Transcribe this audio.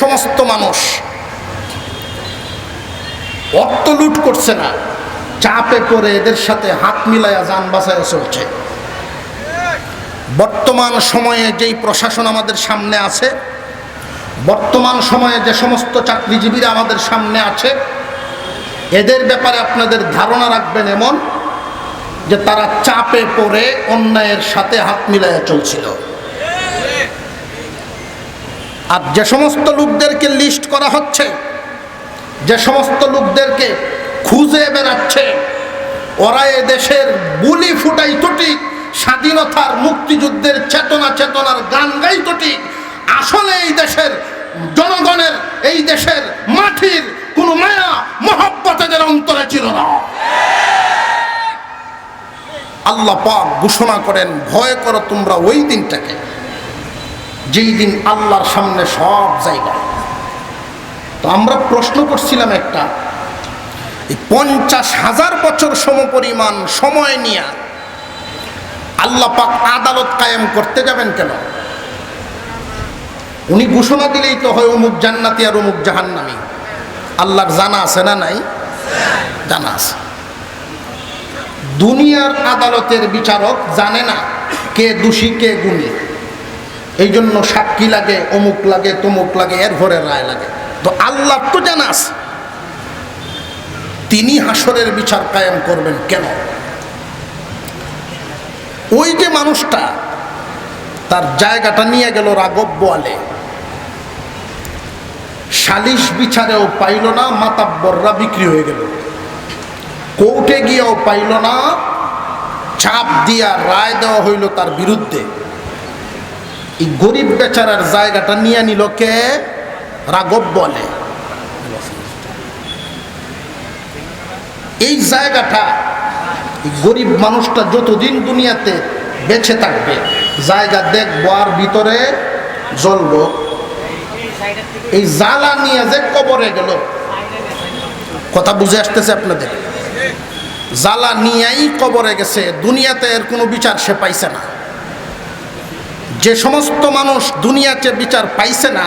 সমস্ত মানুষ। অর্থ লুট করছে না। চাপে পড়ে এদের সাথে হাত মিলাইয়া যান বাঁচায় চলছে বর্তমান সময়ে যেই প্রশাসন আমাদের সামনে আছে, বর্তমান সময়ে যে সমস্ত চাকরিজীবীরা আমাদের সামনে আছে, এদের ব্যাপারে আপনাদের ধারণা রাখবেন এমন যে তারা চাপে পড়ে অন্যায়ের সাথে হাত মিলাইয়া চলছিল। আর যে সমস্ত লোকদেরকে লিস্ট করা হচ্ছে, যে সমস্ত লোকদেরকে খুঁজে বেড়াচ্ছে, ওরা এ দেশের বুলি ফুটাই টুটিক স্বাধীনতার মুক্তিযুদ্ধের চেতনা চেতনার গান গাই টুটিক আসলে এই দেশের জনগণের, এই দেশের মাটির কোনো মায়া, মহব্বত এদের অন্তরে ছিল না। আল্লাহ ঘোষণা করেন, ভয় করো তোমরা ওই দিনটাকে। যেই দিন আল্লাহর সামনে সব জায়গায় তো আমরা প্রশ্ন করছিলাম একটা, এই পঞ্চাশ হাজার বছর সমপরিমাণ সময় নিয়ে আল্লাহ পাক আদালত কায়েম করতে যাবেন কেন? উনি ঘোষণা দিলেই তো হয় অমুক জান্নাতি আর অমুক জাহান্নামি। আল্লাহর জানা আছে না নাই? জানা আছে। দুনিয়ার আদালতের বিচারক জানে না কে দোষী, কে গুণী। এই জন্য সাক্ষী লাগে, অমুক লাগে, তমুক লাগে, এর ঘরে রায় লাগে। তো আল্লাহ তো জানাস তিনি হাসরের বিচার কায়েম করবেন কেন? ওই যে মানুষটা, তার জায়গাটা নিয়ে গেল রাগব বোয়ালে সালিশ বিচারেও পাইল না, মাতাব্বররা বিক্রি হয়ে গেল। কোর্টে গিয়েও পাইল না, চাপ দিয়া রায় দেওয়া হইল তার বিরুদ্ধে। এই গরিব বেচারার জায়গাটা নিয়ে নিল কে? রাগব বলে। এই জায়গাটা গরিব মানুষটা যতদিন দুনিয়াতে বেঁচে থাকবে, জায়গা দেখব আর ভিতরে জ্বলব। এই জ্বালা নিয়ে যে কবরে গেল। কথা বুঝে আসতেছে আপনাদের? জ্বালা নিয়েই কবরে গেছে, দুনিয়াতে এর কোনো বিচার সে পাইছে না। যে সমস্ত মানুষ দুনিয়াতে বিচার পাইছে না